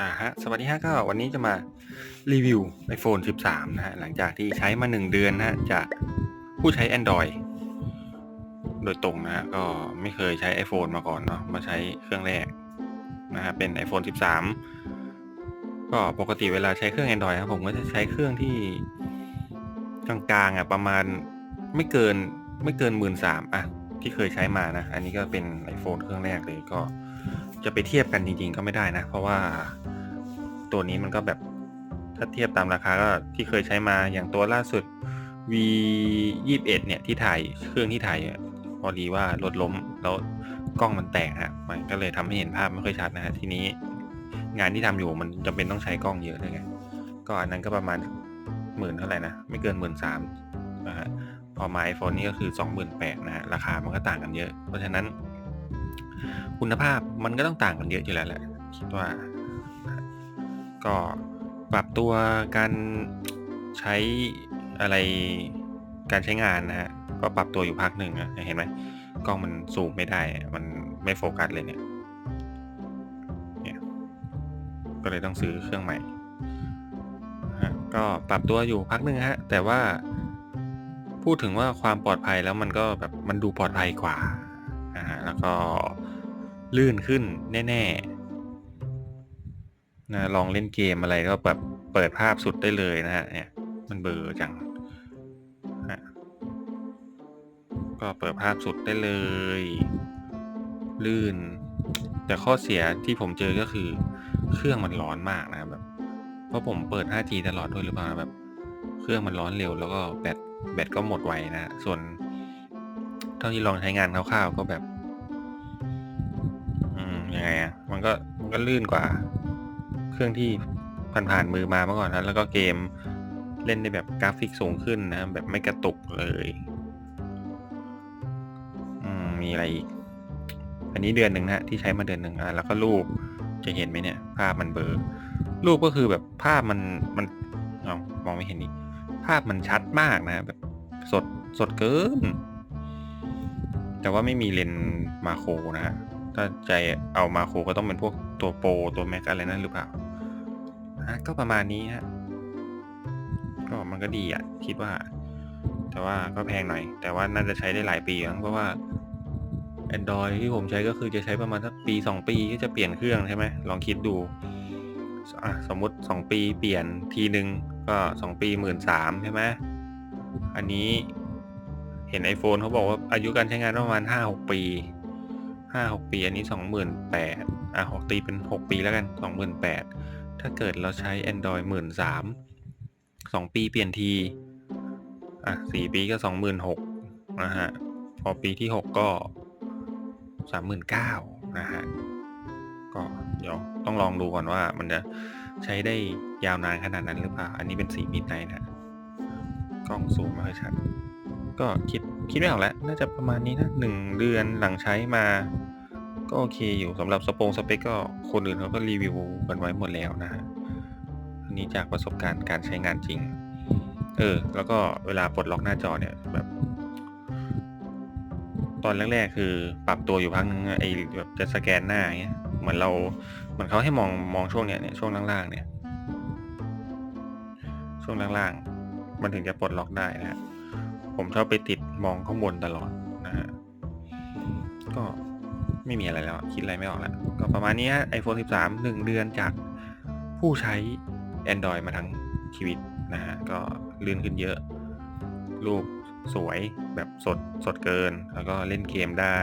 อ่าฮะสวัสดีฮะก็วันนี้จะมารีวิว iPhone 13 นะฮะหลังจากที่ใช้มา 1 เดือนนะฮะจากผู้ใช้ Android โดยตรงนะฮะก็ไม่เคยใช้ iPhone มาก่อนเนาะมาใช้เครื่องแรกนะฮะเป็น iPhone 13 ก็ปกติเวลาใช้เครื่อง Android ครับผมก็จะใช้เครื่องที่กลางๆอะประมาณไม่เกินไม่เกินหมื่นสามอะที่เคยใช้มานะ อันนี้ก็เป็น iPhone เครื่องแรกเลยก็จะไปเทียบกันจริงๆก็ไม่ได้นะ เพราะว่า ตัวนี้มันก็แบบถ้าเทียบตามราคาก็ที่เคยใช้มาอย่างตัวล่าสุด V 2 1เนี่ยที่ถ่ายเครื่องที่ถ่ายพอดีว่ารถล้มแล้วกล้องมันแตกฮะมันก็เลยทำให้เห็นภาพไม่ค่อยชัดนะฮะทีนี้งานที่ทำอยู่มันจำเป็นต้องใช้กล้องเยอะเลยไงก็อันนั้นก็ประมาณหมื่นเท่าไหร่นะไม่เกินหมื่นสามนะฮะพอมา iPhone นี่ก็คือสองหมื่นแปดนะฮะราคามันก็ต่างกันเยอะ เพราะฉะนั้น คุณภาพมันก็ต้องต่างกันเยอะอยู่แล้วแหละคิดว่า ก็ปรับตัวการใช้อะไรการใช้งานนะฮะก็ปรับตัวอยู่พักหนึ่งอะเห็นไหมกล้องมันซูมไม่ได้มันไม่โฟกัสเลยเนี่ยเนี่ยก็เลยต้องซื้อเครื่องใหม่ฮะก็ปรับตัวอยู่พักหนึ่งฮะ แต่ว่าพูดถึงว่าความปลอดภัยแล้วมันก็แบบมันดูปลอดภัยกว่านะฮะแล้วก็ลื่นขึ้นแน่ๆ นะลองเล่นเกมอะไรก็แบบเปิดภาพสุดได้เลยนะฮะเนี่ยมันเบลอจังฮะก็เปิดภาพสุดได้เลย ลื่น แต่ข้อเสียที่ผมเจอก็คือ เครื่องมันร้อนมากนะแบบเพราะผมเปิด 5G ตลอดด้วยหรือเปล่าแบบ เครื่องมันร้อนเร็วแล้วก็แบตแบตก็หมดไวนะฮะส่วน เท่าที่ลองใช้งานคร่าวๆก็แบบ อืมยังไงอะมันก็มันก็ลื่นกว่า เครื่องที่ผ่านๆมือมาเมื่อก่อนนะแล้วก็เกมเล่นในแบบกราฟิกสูงขึ้นนะแบบไม่กระตุกเลยอืมมีอะไรอีก อันนี้เดือนหนึ่งนะที่ใช้มาเดือนหนึ่งอะแล้วก็รูปจะเห็นไหมเนี่ย ภาพมันเบลอรูปก็คือแบบภาพมันมันเอามองไม่เห็นอีก ภาพมันชัดมากนะแบบสดสดเกิน แต่ว่าไม่มีเลนส์มาโครนะฮะถ้าใจเอามาโครก็ต้องเป็นพวกตัวโปรตัวแม็กอะไรนั่นหรือเปล่า ฮะก็ประมาณนี้ฮะก็มันก็ดีอะ คิดว่า แต่ว่าก็แพงหน่อย แต่ว่าน่าจะใช้ได้หลายปีมั้งเพราะว่า Android ที่ผมใช้ก็คือจะใช้ประมาณสักปี 2 ปีก็จะเปลี่ยนเครื่องใช่ไหมลองคิดดูอะสมมุติ 2 ปีเปลี่ยนทีหนึ่งก็ 2 ปีหมื่นสามใช่ไหมอันนี้เห็น iPhone เขาบอกว่าอายุการใช้งานประมาณ 5-6 ปี 5-6 ปี อันนี้ 28,000อะ6ตีเป็น 6 ปีแล้วกัน 28,000 ถ้าเกิดเราใช้ Android 13,000 2ปีเปลี่ยนที อะ4ปีก็26,000นะฮะ พอปีที่6ก็39,000นะฮะ ก็เดี๋ยวต้องลองดูก่อนว่ามันจะใช้ได้ยาวนานขนาดนั้นหรือเปล่า อันนี้เป็นสีมิดไนนะกล้องซูมไม่ค่อยชัดก็คิดคิดไม่ออกแล้ว น่าจะประมาณนี้นะหนึ่งเดือนหลังใช้มา ก็โอเคอยู่สำหรับสปงสเปคก็คนอื่นเขาก็รีวิวกันไว้หมดแล้วนะฮะอันนี้จากประสบการณ์การใช้งานจริง เออ แล้วก็เวลาปลดล็อกหน้าจอเนี่ยแบบ ตอนแรกๆ คือปรับตัวอยู่พักนึงไอ้แบบจะสแกนหน้าอย่างเงี้ยเหมือนเราเหมือนเขาให้มองมองช่วงเนี้ยเนี่ยช่วงล่างๆเนี่ย ช่วงล่างๆ มันถึงจะปลดล็อกได้นะผมชอบไปติดมองข้างบนตลอดนะฮะก็ ไม่มีอะไรแล้วคิดอะไรไม่ออกแล้ว ก็ประมาณนี้ฮะ iPhone 13 1 เดือนจากผู้ใช้ Android มาทั้งชีวิตนะฮะก็ลื่นขึ้นเยอะ รูปสวยแบบสดสดเกิน แล้วก็เล่นเกมได้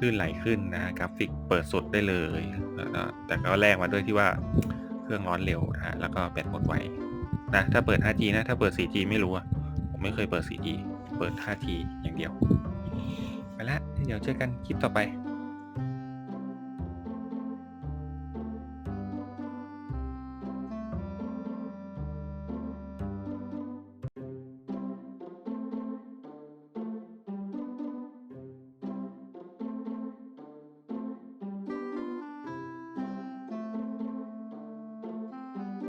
ลื่นไหลขึ้นนะกราฟิกเปิดสุดได้เลยแล้วก็แต่ก็แลกมาด้วยที่ว่าเครื่องร้อนเร็วนะฮะแล้วก็แบตหมดไวนะถ้าเปิด 5G นะ ถ้าเปิด 4G ไม่รู้อะผมไม่เคยเปิด 4G เปิด 5G อย่างเดียว ไปละเดี๋ยวเจอกันคลิปต่อไป